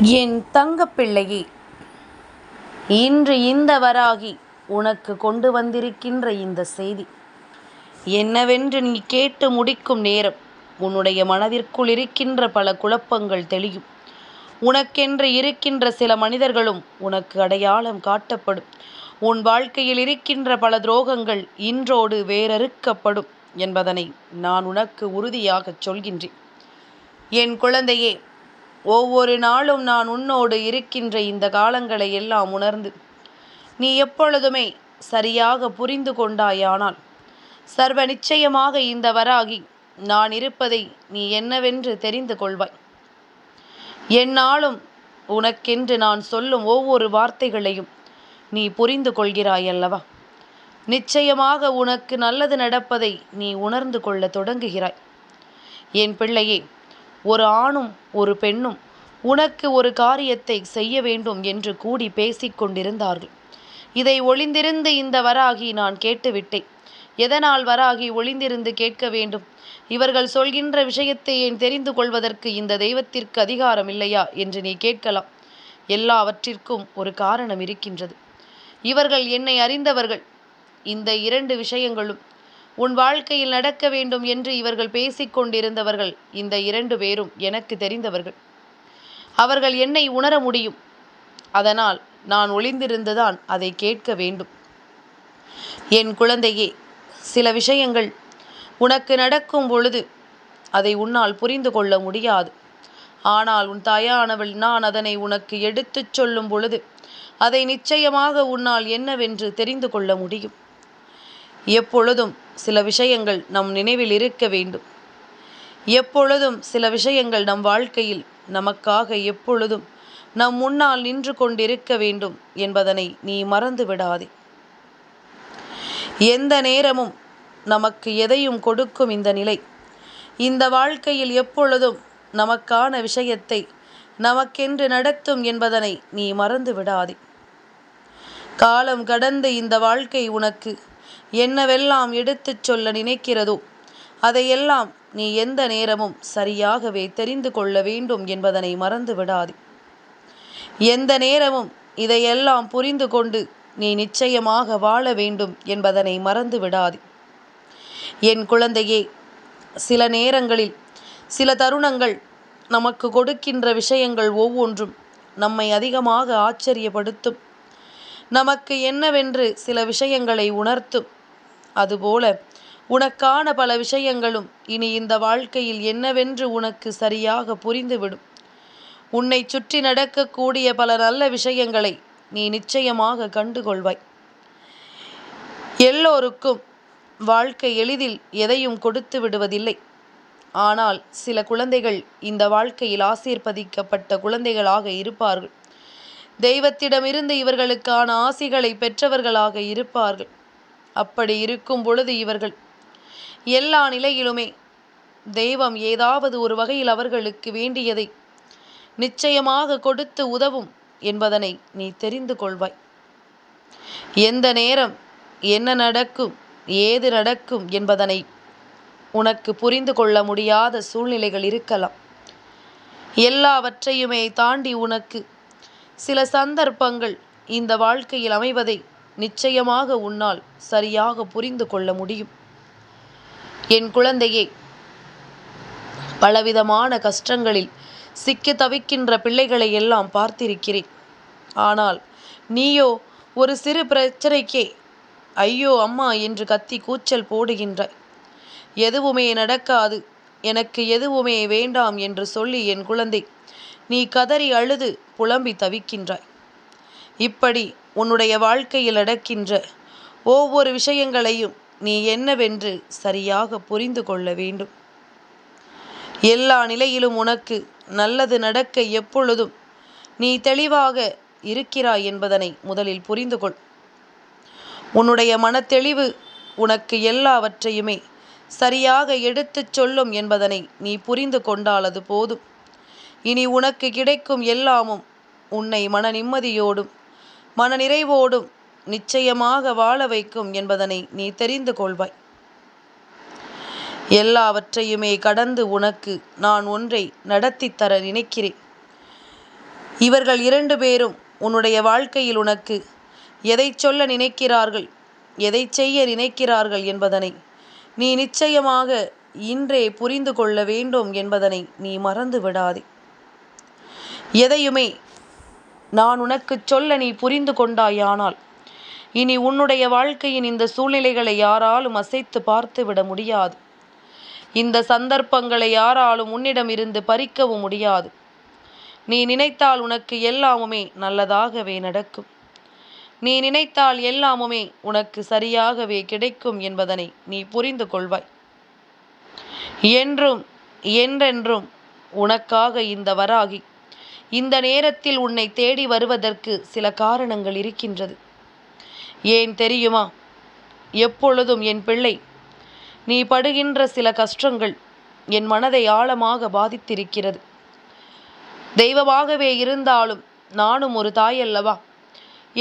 என் தங்கப்பிள்ளையே இன்று இந்த வராகி உனக்கு கொண்டு வந்திருக்கின்ற இந்த செய்தி. என்னவென்று நீ கேட்டு முடிக்கும் நேரம் உன்னுடைய மனதிற்குள் இருக்கின்ற பல குழப்பங்கள் தெளியும். உனக்கென்று இருக்கின்ற சில மனிதர்களும் உனக்கு அடையாளம் காட்டப்படும். உன் வாழ்க்கையில் இருக்கின்ற பல துரோகங்கள் இன்றோடு வேறறுக்கப்படும் என்பதனை நான் உனக்கு உறுதியாகச் சொல்கின்றேன். என் குழந்தையே ஒவ்வொரு நாளும் நான் உன்னோடு இருக்கின்ற இந்த காலங்களை எல்லாம் உணர்ந்து நீ எப்பொழுதுமே சரியாக புரிந்து கொண்டாயானால் சர்வ நிச்சயமாக இந்த வராகி நான் இருப்பதை நீ என்னவென்று தெரிந்து கொள்வாய். என்னாலும் உனக்கென்று நான் சொல்லும் ஒவ்வொரு வார்த்தைகளையும் நீ புரிந்து கொள்கிறாய் அல்லவா? நிச்சயமாக உனக்கு நல்லது நடப்பதை நீ உணர்ந்து கொள்ள தொடங்குகிறாய். என் பிள்ளையே ஒரு ஆணும் ஒரு பெண்ணும் உனக்கு ஒரு காரியத்தை செய்ய வேண்டும் என்று கூடி பேசிக் கொண்டிருந்தார்கள். இதை ஒளிந்திருந்து இந்த வராகி நான் கேட்டுவிட்டேன். எதனால் வராகி ஒளிந்திருந்து கேட்க வேண்டும்? இவர்கள் சொல்கின்ற விஷயத்தை ஏன் தெரிந்து கொள்வதற்கு இந்த தெய்வத்திற்கு அதிகாரம் இல்லையா என்று நீ கேட்கலாம். எல்லாவற்றிற்கும் ஒரு காரணம் இருக்கின்றது. இவர்கள் என்னை அறிந்தவர்கள். இந்த இரண்டு விஷயங்களும் உன் வாழ்க்கையில் நடக்க வேண்டும் என்று இவர்கள் பேசிக்கொண்டிருந்தவர்கள் இந்த இரண்டு பேரும் எனக்கு தெரிந்தவர்கள். அவர்கள் என்னை உணர முடியும். அதனால் நான் ஒளிந்திருந்துதான் அதை கேட்க வேண்டும். என் குழந்தையே சில விஷயங்கள் உனக்கு நடக்கும் பொழுது அதை உன்னால் புரிந்து கொள்ள முடியாது. ஆனால் உன் தாயானவள் நான் அதனை உனக்கு எடுத்துச் சொல்லும் பொழுது அதை நிச்சயமாக உன்னால் என்னவென்று தெரிந்து கொள்ள முடியும். எப்பொழுதும் சில விஷயங்கள் நம் நினைவில் இருக்க வேண்டும். எப்பொழுதும் சில விஷயங்கள் நம் வாழ்க்கையில் நமக்காக எப்பொழுதும் நம் முன்னால் நின்று கொண்டிருக்க வேண்டும் என்பதனை நீ மறந்து விடாதே. எந்த நேரமும் நமக்கு எதையும் கொடுக்கும் இந்த நிலை. இந்த வாழ்க்கையில் எப்பொழுதும் நமக்கான விஷயத்தை நமக்கென்று நடத்தும் என்பதனை நீ மறந்து விடாதே. காலம் கடந்து இந்த வாழ்க்கை உனக்கு என்னவெல்லாம் எடுத்துச் சொல்ல நினைக்கிறதோ அதையெல்லாம் நீ எந்த நேரமும் சரியாகவே தெரிந்து கொள்ள வேண்டும் என்பதனை மறந்து விடாதே. எந்த நேரமும் இதையெல்லாம் புரிந்து கொண்டு நீ நிச்சயமாக வாழ வேண்டும் என்பதனை மறந்து விடாதே. என் குழந்தையே சில நேரங்களில் சில தருணங்கள் நமக்கு கொடுக்கின்ற விஷயங்கள் ஒவ்வொன்றும் நம்மை அதிகமாக ஆச்சரியப்படுத்தும். நமக்கு என்னவென்று சில விஷயங்களை உணர்த்தும். அதுபோல உனக்கான பல விஷயங்களும் இனி இந்த வாழ்க்கையில் என்னவென்று உனக்கு சரியாக புரிந்துவிடும். உன்னை சுற்றி நடக்கக்கூடிய பல நல்ல விஷயங்களை நீ நிச்சயமாக கண்டுகொள்வாய். எல்லோருக்கும் வாழ்க்கை எளிதில் எதையும் கொடுத்து விடுவதில்லை. ஆனால் சில குழந்தைகள் இந்த வாழ்க்கையில் ஆசீர்வதிக்கப்பட்ட குழந்தைகளாக இருப்பார்கள். தெய்வத்திடமிருந்து இவர்களுக்கான ஆசிகளை பெற்றவர்களாக இருப்பார்கள். அப்படி இருக்கும் பொழுது இவர்கள் எல்லா நிலையிலுமே தெய்வம் ஏதாவது ஒரு வகையில் அவர்களுக்கு வேண்டியதை நிச்சயமாக கொடுத்து உதவும் என்பதனை நீ தெரிந்து கொள்வாய். எந்த நேரம் என்ன நடக்கும் ஏது நடக்கும் என்பதனை உனக்கு புரிந்து கொள்ள முடியாத சூழ்நிலைகள் இருக்கலாம். எல்லாவற்றையுமே தாண்டி உனக்கு சில சந்தர்ப்பங்கள் இந்த வாழ்க்கையில் அமைவதை நிச்சயமாக உன்னால் சரியாக புரிந்து கொள்ள முடியும். என் குழந்தையே பலவிதமான கஷ்டங்களில் சிக்கி தவிக்கின்ற பிள்ளைகளை எல்லாம் பார்த்திருக்கிறேன். ஆனால் நீயோ ஒரு சிறு பிரச்சனைக்கே ஐயோ அம்மா என்று கத்தி கூச்சல் போடுகின்றாய். எதுவுமே நடக்காது எனக்கு எதுவுமே வேண்டாம் என்று சொல்லி என் குழந்தை நீ கதறி அழுது புலம்பி தவிக்கின்றாய். இப்படி உன்னுடைய வாழ்க்கையில் அடக்கின்ற ஒவ்வொரு விஷயங்களையும் நீ என்னவென்று சரியாக புரிந்து கொள்ள வேண்டும். எல்லா நிலையிலும் உனக்கு நல்லது நடக்க எப்பொழுதும் நீ தெளிவாக இருக்கிறாய் என்பதனை முதலில் புரிந்து கொள். உன்னுடைய மனத்தெளிவு உனக்கு எல்லாவற்றையுமே சரியாக எடுத்துச் சொல்லும் என்பதனை நீ புரிந்து கொண்டால் அது போதும். இனி உனக்கு கிடைக்கும் எல்லாமும் உன்னை மன நிம்மதியோடும் மன நிறைவோடும் நிச்சயமாக வாழ வைக்கும் என்பதனை நீ தெரிந்து கொள்வாய். எல்லாவற்றையுமே கடந்து உனக்கு நான் ஒன்றை நடத்தி தர நினைக்கிறேன். இவர்கள் இரண்டு பேரும் உன்னுடைய வாழ்க்கையில் உனக்கு எதை சொல்ல நினைக்கிறார்கள் எதை செய்ய நினைக்கிறார்கள் என்பதனை நீ நிச்சயமாக இன்றே புரிந்து கொள்ள வேண்டும் என்பதனை நீ மறந்து விடாதே எதையுமே நான் உனக்குச் சொல்ல நீ புரிந்து கொண்டாயானால். இனி உன்னுடைய வாழ்க்கையின் இந்த சூழ்நிலைகளை யாராலும் அசைத்து பார்த்து விட முடியாது. இந்த சந்தர்ப்பங்களை யாராலும் உன்னிடம் இருந்து பறிக்கவும் முடியாது. நீ நினைத்தால் உனக்கு எல்லாமுமே நல்லதாகவே நடக்கும். நீ நினைத்தால் எல்லாமுமே உனக்கு சரியாகவே கிடைக்கும் என்பதனை நீ புரிந்து கொள்வாய். என்றும் என்றென்றும் உனக்காக இந்த வராகி இந்த நேரத்தில் உன்னை தேடி வருவதற்கு சில காரணங்கள் இருக்கின்றது. ஏன் தெரியுமா? எப்பொழுதும் என் பிள்ளை நீ படுகின்ற சில கஷ்டங்கள் என் மனதை ஆழமாக பாதித்திருக்கிறது. தெய்வமாகவே இருந்தாலும் நானும் ஒரு தாயல்லவா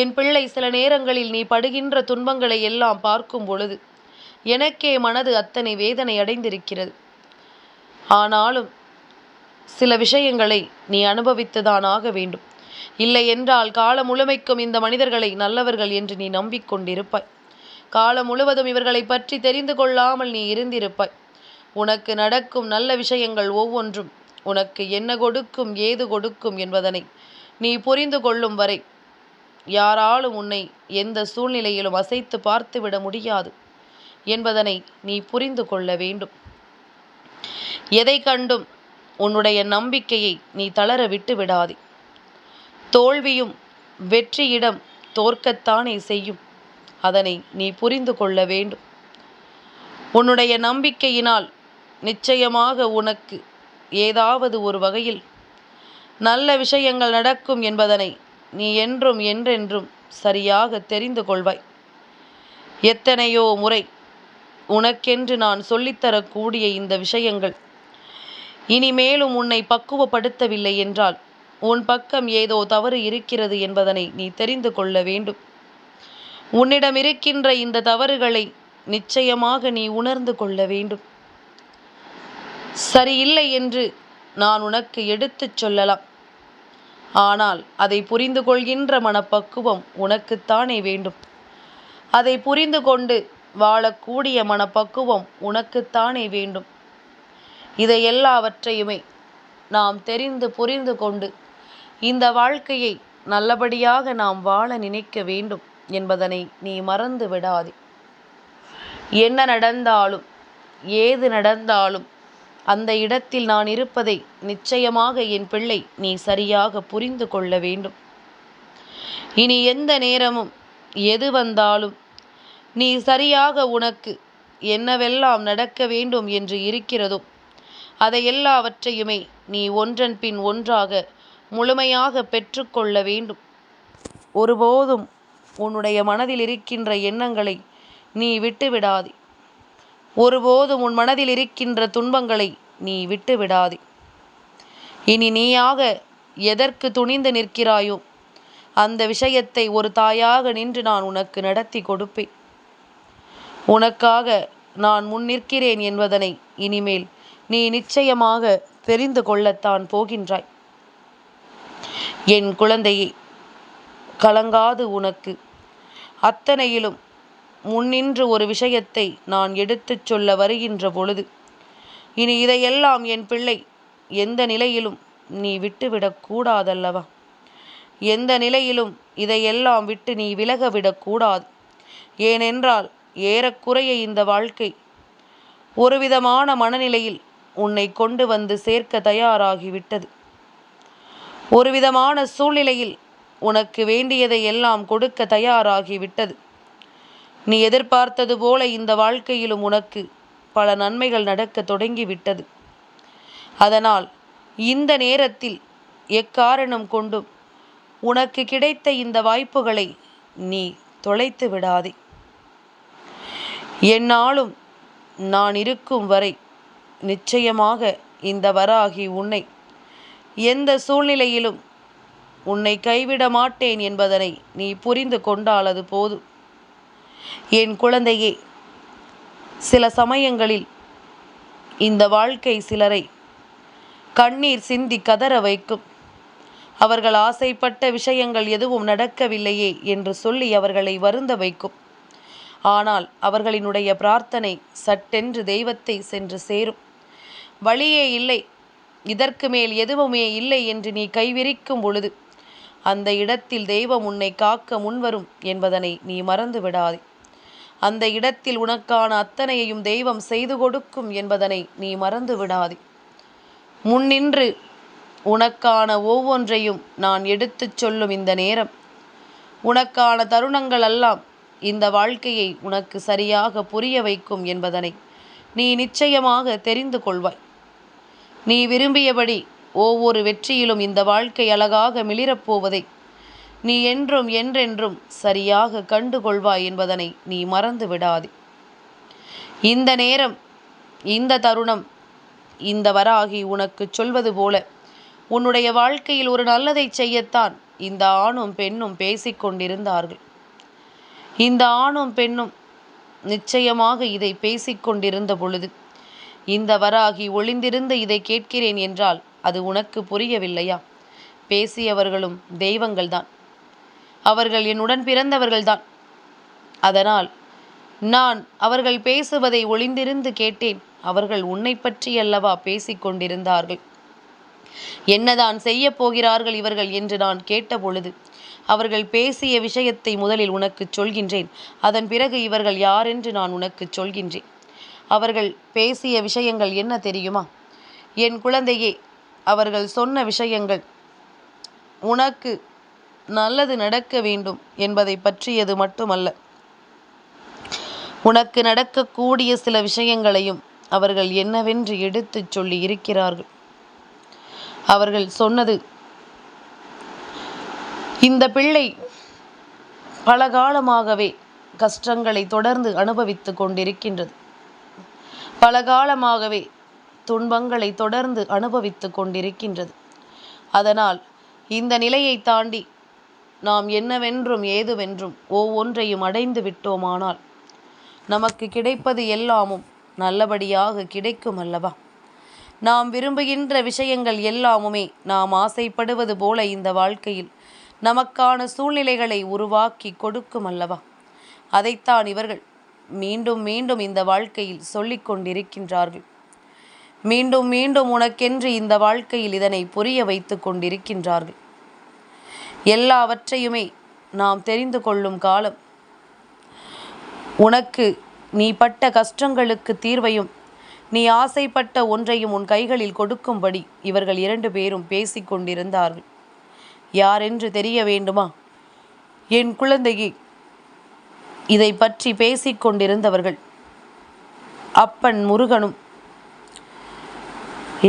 என் பிள்ளை சில நேரங்களில் நீ படுகின்ற துன்பங்களை எல்லாம் பார்க்கும் பொழுது எனக்கே மனது அத்தனை வேதனை அடைந்திருக்கிறது. ஆனாலும் சில விஷயங்களை நீ அனுபவித்துதானாக வேண்டும். இல்லை என்றால் காலம் முழுமைக்கும் இந்த மனிதர்களை நல்லவர்கள் என்று நீ நம்பிக்கொண்டிருப்பாய். காலம் முழுவதும் இவர்களை பற்றி தெரிந்து கொள்ளாமல் நீ இருந்திருப்பாய். உனக்கு நடக்கும் நல்ல விஷயங்கள் ஒவ்வொன்றும் உனக்கு என்ன கொடுக்கும் ஏது கொடுக்கும் என்பதனை நீ புரிந்து கொள்ளும் வரை யாராலும் உன்னை எந்த சூழ்நிலையிலும் அசைத்து பார்த்துவிட முடியாது என்பதனை நீ புரிந்து கொள்ள வேண்டும். எதை கண்டும் உன்னுடைய நம்பிக்கையை நீ தளர விட்டு விடாதே தோல்வியும் வெற்றியிடம் தோற்கத்தானே செய்யும். அதனை நீ புரிந்து கொள்ள வேண்டும். உன்னுடைய நம்பிக்கையினால் நிச்சயமாக உனக்கு ஏதாவது ஒரு வகையில் நல்ல விஷயங்கள் நடக்கும் என்பதனை நீ என்றும் என்றென்றும் சரியாக தெரிந்து கொள்வாய். எத்தனையோ முறை உனக்கென்று நான் சொல்லித்தரக்கூடிய இந்த விஷயங்கள் இனிமேலும் உன்னை பக்குவப்படுத்தவில்லை என்றால் உன் பக்கம் ஏதோ தவறு இருக்கிறது என்பதனை நீ தெரிந்து கொள்ள வேண்டும். உன்னிடம் இருக்கின்ற இந்த தவறுகளை நிச்சயமாக நீ உணர்ந்து கொள்ள வேண்டும். சரியில்லை என்று நான் உனக்கு எடுத்துச் சொல்லலாம். ஆனால் அதை புரிந்து கொள்கின்ற மனப்பக்குவம் உனக்குத்தானே வேண்டும். அதை புரிந்து கொண்டு வாழக்கூடிய மனப்பக்குவம் உனக்குத்தானே வேண்டும். இதை எல்லாவற்றையுமே நாம் தெரிந்து புரிந்து கொண்டு இந்த வாழ்க்கையை நல்லபடியாக நாம் வாழ நினைக்க வேண்டும் என்பதனை நீ மறந்து விடாதே. என்ன நடந்தாலும் ஏது நடந்தாலும் அந்த இடத்தில் நான் இருப்பதை நிச்சயமாக என் பிள்ளை நீ சரியாக புரிந்து கொள்ள வேண்டும். இனி எந்த நேரமும் எது வந்தாலும் நீ சரியாக உனக்கு என்னவெல்லாம் நடக்க வேண்டும் என்று இருக்கிறதோ அதை எல்லாவற்றையுமே நீ ஒன்றன் பின் ஒன்றாக முழுமையாக பெற்றுக்கொள்ள வேண்டும். ஒருபோதும் உன்னுடைய மனதில் இருக்கின்ற எண்ணங்களை நீ விட்டுவிடாதே. ஒருபோதும் உன் மனதில் இருக்கின்ற துன்பங்களை நீ விட்டு விடாதே இனி நீயாக எதற்கு துணிந்து நிற்கிறாயோ அந்த விஷயத்தை ஒரு தாயாக நின்று நான் உனக்கு நடத்தி கொடுப்பேன். உனக்காக நான் முன் நிற்கிறேன் என்பதனை இனிமேல் நீ நிச்சயமாக தெரிந்து கொள்ளத்தான் போகின்றாய். என் குழந்தையை கலங்காது உனக்கு. அத்தனையிலும் முன்னின்று ஒரு விஷயத்தை நான் எடுத்துச் சொல்ல வருகின்ற பொழுது இனி இதையெல்லாம் என் பிள்ளை எந்த நிலையிலும் நீ விட்டுவிடக்கூடாதல்லவா எந்த நிலையிலும் இதையெல்லாம் விட்டு நீ விலகவிடக்கூடாது ஏனென்றால் ஏறக்குறைய இந்த வாழ்க்கை ஒருவிதமான மனநிலையில் உன்னை கொண்டு வந்து சேர்க்க தயாராகிவிட்டது. ஒருவிதமான சூழ்நிலையில் உனக்கு வேண்டியதை எல்லாம் கொடுக்க தயாராகிவிட்டது. நீ எதிர்பார்த்தது போல இந்த வாழ்க்கையிலும் உனக்கு பல நன்மைகள் நடக்க தொடங்கிவிட்டது. அதனால் இந்த நேரத்தில் எக்காரணம் கொண்டும் உனக்கு கிடைத்த இந்த வாய்ப்புகளை நீ தொலைத்து விடாதே. என்னாலும் நான் இருக்கும் வரை நிச்சயமாக இந்த வராகி உன்னை எந்த சூழ்நிலையிலும் உன்னை கைவிட மாட்டேன் என்பதனை நீ புரிந்து கொண்டாலது போதும் என் குழந்தையே சில சமயங்களில் இந்த வாழ்க்கை சிலரை கண்ணீர் சிந்தி கதற வைக்கும். அவர்கள் ஆசைப்பட்ட விஷயங்கள் எதுவும் நடக்கவில்லையே என்று சொல்லி அவர்களை வருந்த வைக்கும். ஆனால் அவர்களினுடைய பிரார்த்தனை சட்டென்று தெய்வத்தை சென்று சேரும். வழியே இல்லை. இதற்கு மேல் எதுவுமே இல்லை என்று நீ கைவிரிக்கும் பொழுது அந்த இடத்தில் தெய்வம் உன்னை காக்க முன்வரும் என்பதனை நீ மறந்து விடாதே அந்த இடத்தில் உனக்கான அத்தனையையும் தெய்வம் செய்து கொடுக்கும் என்பதனை நீ மறந்து விடாதே முன்னின்று உனக்கான ஒவ்வொன்றையும் நான் எடுத்துச் சொல்லும் இந்த நேரம் உனக்கான தருணங்கள் எல்லாம் இந்த வாழ்க்கையை உனக்கு சரியாக புரிய வைக்கும் என்பதனை நீ நிச்சயமாக தெரிந்து கொள்வாய். நீ விரும்பியபடி ஒவ்வொரு வெற்றியிலும் இந்த வாழ்க்கை அழகாக மிளிரப்போவதை நீ என்றும் என்றென்றும் சரியாக கண்டு கொள்வாய் என்பதனை நீ மறந்து விடாதே. இந்த நேரம் இந்த தருணம் இந்த வராகி உனக்கு சொல்வது போல உன்னுடைய வாழ்க்கையில் ஒரு நல்லதை செய்யத்தான் இந்த ஆணும் பெண்ணும் பேசிக்கொண்டிருந்தார்கள் இந்த ஆணும் பெண்ணும் நிச்சயமாக இதை பேசிக்கொண்டிருந்த பொழுது இந்த வராகி ஒளிந்திருந்து இதை கேட்கிறேன் என்றால் அது உனக்கு புரியவில்லையா? பேசியவர்களும் தெய்வங்கள்தான். அவர்கள் என்னுடன் பிறந்தவர்கள்தான். அதனால் நான் அவர்கள் பேசுவதை ஒளிந்திருந்து கேட்டேன். அவர்கள் உன்னை பற்றியல்லவா பேசிக்கொண்டிருந்தார்கள் என்னதான் செய்ய போகிறார்கள் இவர்கள் என்று நான் கேட்டபொழுது அவர்கள் பேசிய விஷயத்தை முதலில் உனக்கு சொல்கின்றேன். அதன் பிறகு இவர்கள் யாரென்று நான் உனக்கு சொல்கின்றேன். அவர்கள் பேசிய விஷயங்கள் என்ன தெரியுமா? என் குழந்தையே அவர்கள் சொன்ன விஷயங்கள் உனக்கு நல்லது நடக்க வேண்டும் என்பதை பற்றியது மட்டுமல்ல. உனக்கு நடக்கக்கூடிய சில விஷயங்களையும் அவர்கள் என்னவென்று எடுத்துச் சொல்லி இருக்கிறார்கள். அவர்கள் சொன்னது இந்த பிள்ளை பல காலமாகவே கஷ்டங்களை தொடர்ந்து அனுபவித்து கொண்டிருக்கின்றது. பல காலமாகவே துன்பங்களை தொடர்ந்து அனுபவித்து கொண்டிருக்கின்றது. அதனால் இந்த நிலையை தாண்டி நாம் என்னவென்றும் ஏதுவென்றும் ஒவ்வொன்றையும் அடைந்து விட்டோமானால் நமக்கு கிடைப்பது எல்லாமும் நல்லபடியாக கிடைக்கும் அல்லவா? நாம் விரும்புகின்ற விஷயங்கள் எல்லாமுமே நாம் ஆசைப்படுவது போல இந்த வாழ்க்கையில் நமக்கான சூழ்நிலைகளை உருவாக்கி கொடுக்கும் அல்லவா? அதைத்தான் இவர்கள் மீண்டும் மீண்டும் இந்த வாழ்க்கையில் சொல்லிக் கொண்டிருக்கின்றார்கள். மீண்டும் மீண்டும் உனக்கென்று இந்த வாழ்க்கையில் இதனை புரிய வைத்து கொண்டிருக்கின்றார்கள். எல்லாவற்றையுமே நாம் தெரிந்து கொள்ளும் காலம். உனக்கு நீ பட்ட கஷ்டங்களுக்கு தீர்வையும் நீ ஆசைப்பட்ட ஒன்றையும் உன் கைகளில் கொடுக்கும்படி இவர்கள் இரண்டு பேரும் பேசிக்கொண்டிருந்தார்கள் யாரென்று தெரிய வேண்டுமா? என் குழந்தையை இதை பற்றி பேசிக்கொண்டிருந்தவர்கள் அப்பன் முருகனும்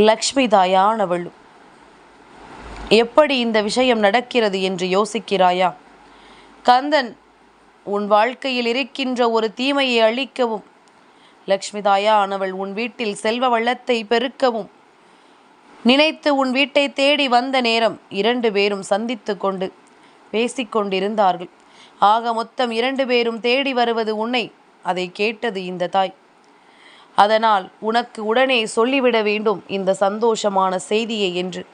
லக்ஷ்மி தாயானவளும். எப்படி இந்த விஷயம் நடக்கிறது என்று யோசிக்கிறாயா? கந்தன் உன் வாழ்க்கையில் இருக்கின்ற ஒரு தீமையை அழிக்கவும் லக்ஷ்மி தாயானவள் உன் வீட்டில் செல்வ வள்ளத்தை பெருக்கவும் நினைத்து உன் வீட்டை தேடி வந்த நேரம் இரண்டு பேரும் சந்தித்து கொண்டு பேசிக்கொண்டிருந்தார்கள். ஆக மொத்தம் இரண்டு பேரும் தேடி வருவது உன்னை. அதை கேட்டது இந்த தாய். அதனால் உனக்கு உடனே சொல்லிவிட வேண்டும் இந்த சந்தோஷமான செய்தியை என்று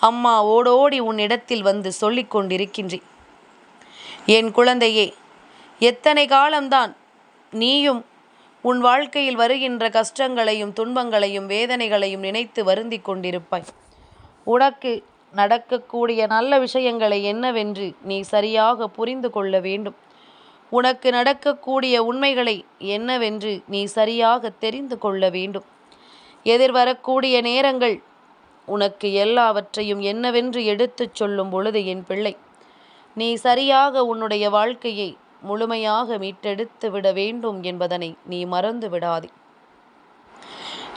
அம்மா ஓடோடி உன்னிடத்தில் வந்து சொல்லிக் கொண்டிருக்கின்றேன். என் குழந்தையே எத்தனை காலம்தான் நீயும் உன் வாழ்க்கையில் வருகின்ற கஷ்டங்களையும் துன்பங்களையும் வேதனைகளையும் நினைத்து வருந்தி கொண்டிருப்பாய். உனக்கு நடக்கக்கூடிய நல்ல விஷயங்களை என்னவென்று நீ சரியாக புரிந்து கொள்ள வேண்டும். உனக்கு நடக்கக்கூடிய உண்மைகளை என்னவென்று நீ சரியாக தெரிந்து கொள்ள வேண்டும். எதிர்வரக்கூடிய நேரங்கள் உனக்கு எல்லாவற்றையும் என்னவென்று எடுத்துச் சொல்லும் பொழுது என் பிள்ளை நீ சரியாக உன்னுடைய வாழ்க்கையை முழுமையாக மீட்டெடுத்து விட வேண்டும் என்பதனை நீ மறந்து விடாதே.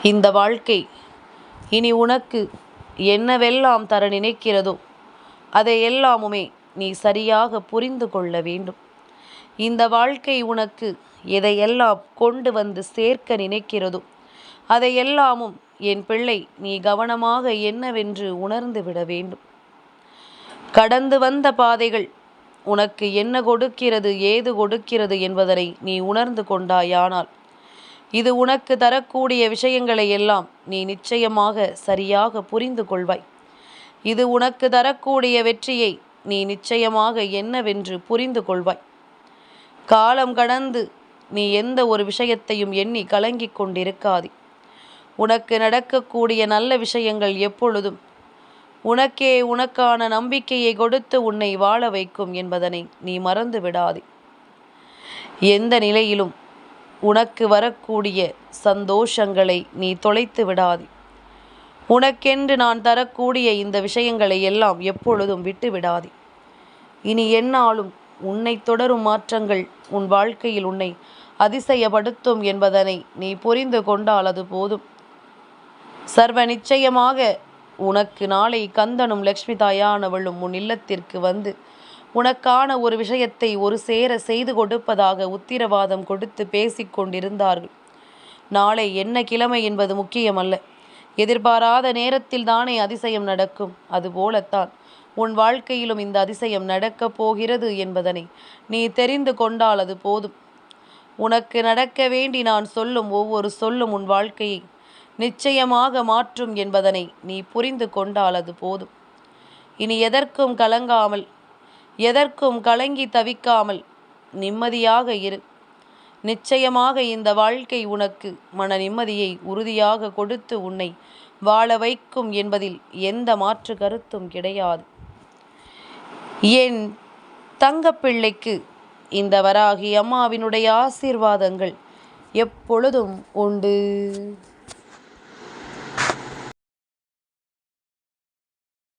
இந்த வாழ்க்கை இனி உனக்கு என்னவெல்லாம் தர நினைக்கிறதோ அதை எல்லாமுமே நீ சரியாக புரிந்து கொள்ள வேண்டும். இந்த வாழ்க்கை உனக்கு எதையெல்லாம் கொண்டு வந்து சேர்க்க நினைக்கிறதோ அதையெல்லாமும் என் பிள்ளை நீ கவனமாக என்னவென்று உணர்ந்து விட வேண்டும். கடந்து வந்த பாதைகள் உனக்கு என்ன கொடுக்கிறது ஏது கொடுக்கிறது என்பதனை நீ உணர்ந்து கொண்டாயானால் இது உனக்கு தரக்கூடிய விஷயங்களை எல்லாம் நீ நிச்சயமாக சரியாக புரிந்து கொள்வாய். இது உனக்கு தரக்கூடிய வெற்றியை நீ நிச்சயமாக என்னவென்று புரிந்து கொள்வாய். காலம் கடந்து நீ எந்த ஒரு விஷயத்தையும் எண்ணி கலங்கிக் கொண்டிருக்காதே. உனக்கு நடக்கக்கூடிய நல்ல விஷயங்கள் எப்பொழுதும் உனக்கே உனக்கான நம்பிக்கையை கொடுத்து உன்னை வாழ வைக்கும் என்பதனை நீ மறந்து விடாதே எந்த நிலையிலும் உனக்கு வரக்கூடிய சந்தோஷங்களை நீ தொலைத்து விடாதே. உனக்கென்று நான் தரக்கூடிய இந்த விஷயங்களை எல்லாம் எப்பொழுதும் விட்டு விடாதே. இனி என்னாலும் உன்னை தொடரும் மாற்றங்கள் உன் வாழ்க்கையில் உன்னை அதிசயப்படுத்தும் என்பதனை நீ புரிந்து கொண்டால் அது போதும். சர்வ நிச்சயமாக உனக்கு நாளை கந்தனும் லக்ஷ்மி தாயானவளும் உன் இல்லத்திற்கு வந்து உனக்கான ஒரு விஷயத்தை ஒரு சேர செய்து கொடுப்பதாக உத்திரவாதம் கொடுத்து பேசிக் கொண்டிருந்தார்கள். நாளை என்ன கிழமை என்பது முக்கியமல்ல. எதிர்பாராத நேரத்தில் தானே அதிசயம் நடக்கும். அதுபோலத்தான் உன் வாழ்க்கையிலும் இந்த அதிசயம் நடக்கப் போகிறது என்பதனை நீ தெரிந்து கொண்டால் அது போதும். உனக்கு நடக்க வேண்டி நான் சொல்லும் ஒவ்வொரு சொல்லும் உன் வாழ்க்கையை நிச்சயமாக மாற்றும் என்பதனை நீ புரிந்து கொண்டால் அது போதும். இனி எதற்கும் கலங்காமல் எதற்கும் கலங்கி தவிக்காமல் நிம்மதியாக இரு. நிச்சயமாக இந்த வாழ்க்கை உனக்கு மன நிம்மதியை உறுதியாக கொடுத்து உன்னை வாழ வைக்கும் என்பதில் எந்த மாற்று கருத்தும் கிடையாது. என் தங்கப்பிள்ளைக்கு இந்த வராகி அம்மாவினுடைய ஆசீர்வாதங்கள் எப்பொழுதும் உண்டு.